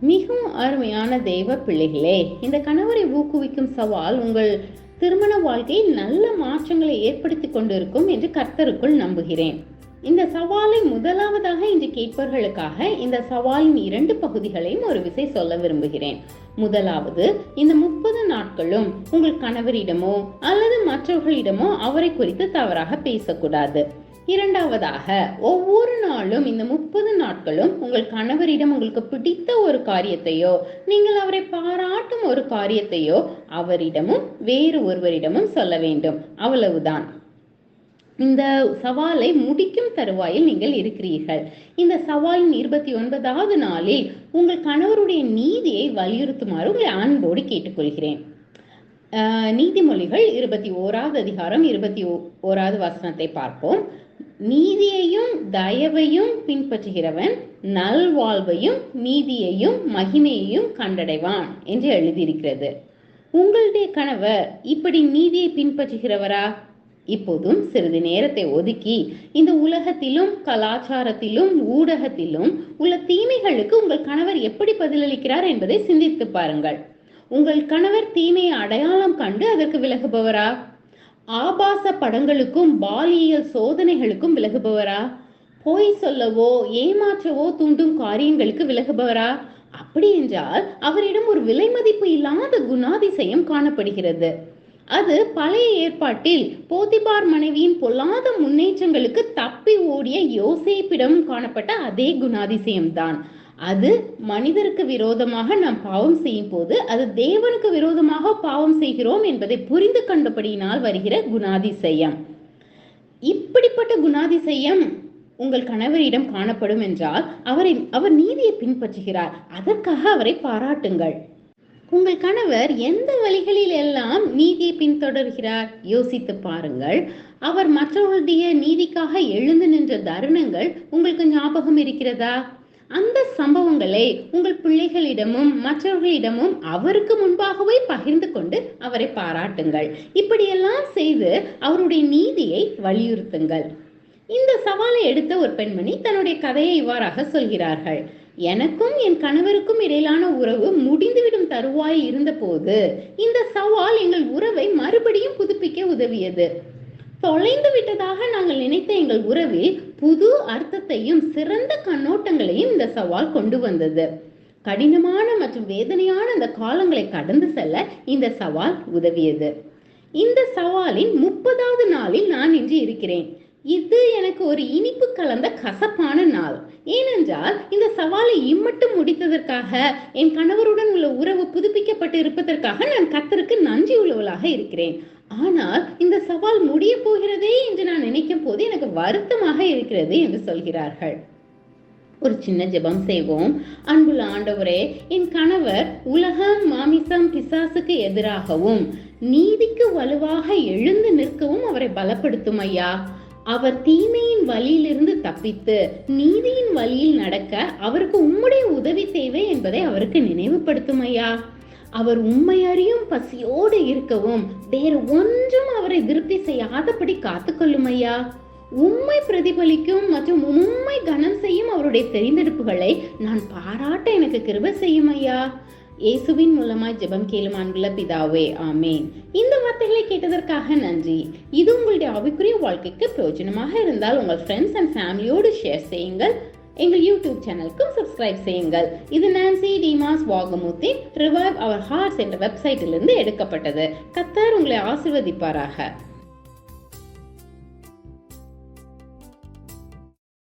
மிகவும் அருமையான தெய்வ பிள்ளைகளே இந்த கணவரை ஊக்குவிக்கும் சவால் உங்கள் திருமண வாழ்க்கையில் நல்ல மாற்றங்களை ஏற்படுத்தி கொண்டிருக்கும் என்று கர்த்தருக்குள் நம்புகிறேன். இந்த சவாலை முதலாவதாக இன்று கேட்பவர்களுக்காக இந்த சவாலின் இரண்டு பகுதிகளையும் ஒரு விசை சொல்ல விரும்புகிறேன். முதலாவது இந்த முப்பது நாட்களும் உங்கள் கணவரிடமோ அல்லது மற்றவர்களிடமோ அவரை குறித்து தவறாக பேசக்கூடாது. இரண்டாவதாக ஒவ்வொரு நாளும் இந்த முப்பது நாட்களும் உங்கள் கணவரிடம் உங்களுக்கு பிடித்த ஒரு காரியத்தையோ நீங்கள் அவரை பாராட்டும் ஒரு காரியத்தையோ அவரிடமும் வேறு ஒருவரிடமும் சொல்ல வேண்டும். அவ்வளவுதான். இந்த சவாலை முடிக்கும் தருவாயில் நீங்கள் இருக்கிறீர்கள். இந்த சவாலின் இருபத்தி ஒன்பதாவது நாளில் உங்கள் கணவருடைய நீதியை வலியுறுத்துமாறு உங்களை அன்போடு கேட்டுக்கொள்கிறேன். நீதிமொழிகள் இருபத்தி ஓராவது அதிகாரம் இருபத்தி ஓ- ஓராவது வசனத்தை பார்ப்போம். நீதியையும் தயவையும் பின்பற்றுகிறவன் நல்வாழ்வையும் நீதியையும் மகிமையையும் கண்டடைவான் என்று எழுதியிருக்கிறது. உங்களுடைய கணவர் இப்படி நீதியை பின்பற்றுகிறவரா? இப்போதும் சிறிது நேரத்தை ஒதுக்கி இந்த உலகத்திலும் கலாச்சாரத்திலும் ஊடகத்திலும் உள்ள தீமைகளுக்கு உங்கள் கணவர் எப்படி பதிலளிக்கிறார் என்பதை சிந்தித்து பாருங்கள். உங்கள் கணவர் தீமையை அடையாளம் கண்டு அதற்கு விலகுபவரா? ஆபாச படங்களுக்கும் பாலியல் சோதனைகளுக்கும் விலகுபவரா? பொய் சொல்லவோ ஏமாற்றவோ தூண்டும் காரியங்களுக்கு விலகுபவரா? அப்படி என்றால் அவரிடம் ஒரு விலை மதிப்பு இல்லாத குணாதிசயம் காணப்படுகிறது. அது பழைய ஏற்பாட்டில் போத்திபார் மனைவியின் பொல்லாத முன்னேற்றங்களுக்கு தப்பி ஓடிய யோசேப்பிடம் காணப்பட்ட அதே குணாதிசயம்தான். அது மனிதருக்கு விரோதமாக நாம் பாவம் செய்யும் போது அது தேவனுக்கு விரோதமாக பாவம் செய்கிறோம் என்பதை புரிந்து கண்டபடியினால் வருகிற குணாதிசயம். இப்படிப்பட்ட குணாதிசயம் உங்கள் கணவரிடம் காணப்படும் என்றால் அவரை அவர் நீதியை பின்பற்றுகிறார். அதற்காக அவரை பாராட்டுங்கள். உங்கள் கணவர் எந்த வழிகளில் எல்லாம் நீதியை பின்தொடர்கிறார் யோசித்து பாருங்கள். அவர் மற்றவர்களுடைய நீதிக்காக எழுந்து நின்ற தருணங்கள் உங்களுக்கு ஞாபகம் இருக்கிறதா? அந்த சம்பவங்களை உங்கள் பிள்ளைகளிடமும் மற்றவர்களிடமும் அவருக்கு முன்பாகவே பகிர்ந்து கொண்டு அவரை பாராட்டுங்கள். இப்படியெல்லாம் செய்து அவருடைய நீதியை வலியுறுத்துங்கள். இந்த சவாலை எடுத்த ஒரு பெண்மணி தன்னுடைய கதையை இவ்வாறாக சொல்கிறார்கள். எனக்கும் என் கணவருக்கும் இடையிலான உறவு முடிந்துவிடும் தருவாயில் இருந்தபோது இந்த சவால் எங்கள் உறவை மறுபடியும் புதுப்பிக்க உதவியது. தொலைந்து விட்டதாக நாங்கள் நினைத்த எங்கள் உறவில் புது அர்த்தத்தையும் சிறந்த கண்ணோட்டங்களையும் இந்த சவால் கொண்டு வந்தது. கடினமான மற்றும் வேதனையான அந்த காலங்களை கடந்து செல்ல இந்த சவால் உதவியது. இந்த சவாலின் முப்பதாவது நாளில் நான் இன்று இருக்கிறேன். இது எனக்கு ஒரு இனிப்பு கலந்த கசப்பான நாள். ஏனென்றால் இந்த சவாலை இம்மட்டும் முடித்ததற்காக என் கணவருடன் உள்ள உறவு புதுப்பிக்கப்பட்டு இருப்பதற்காக நான் கத்தருக்கு நன்றி உள்ளவளாக இருக்கிறேன். ஆனால் இந்த சவால் முடிய போகிறதே என்று நான் நினைக்கும் போது எனக்கு வருத்தமாக இருக்கிறது என்று சொல்கிறார்கள். ஒரு சின்ன ஜெபம் செய்வோம். அன்புள்ள ஆண்டவரே என் கணவர் உலகம் மாமிசம் பிசாசுக்கு எதிராகவும் நீதிக்கு வலுவாக எழுந்து நிற்கவும் அவரை பலப்படுத்தும் ஐயா. அவர் தீமையின் வழியிலிருந்து தப்பித்து நீதியின் வழியில் நடக்க அவருக்கு உம்முடைய உதவி தேவை என்பதை அவருக்கு நினைவுபடுத்தும் ஐயா. அவர் உண்மை அறியும் பசியோடு இருக்கவும் வேறு ஒன்றும் அவரை திருப்தி செய்யாதபடி காத்துக்கொள்ளும் ஐயா உண்மை பிரதிபலிக்கும் மற்றும் உண்மை கனம் செய்யும் அவருடைய தெரிந்தெடுப்புகளை நான் பாராட்ட எனக்கு கிருப செய்யும் ஐயா இயேசுவின் மூலமாய் ஜெபம் கேளும் அன்புள்ள பிதாவே ஆமேன். இந்த வார்த்தைகளை கேட்டதற்காக நன்றி. இது உங்களுடைய ஆவிக்குரிய வாழ்க்கைக்கு பிரயோஜனமாக இருந்தால் உங்கள் ஃப்ரெண்ட்ஸ் அண்ட் ஃபேமிலியோடு ஷேர் செய்யுங்கள். எங்கள் யூடியூப் சேனலுக்கும் சப்ஸ்கிரைப் செய்யுங்கள். இது நான்சி டிமாஸ் வாகமூர்த்தி ரிவைவ் அவர் ஹார்ட்ஸ் என்ற வெப்சைட்டிலிருந்து எடுக்கப்பட்டது. கத்தார் உங்களை ஆசிர்வதிப்பாராக.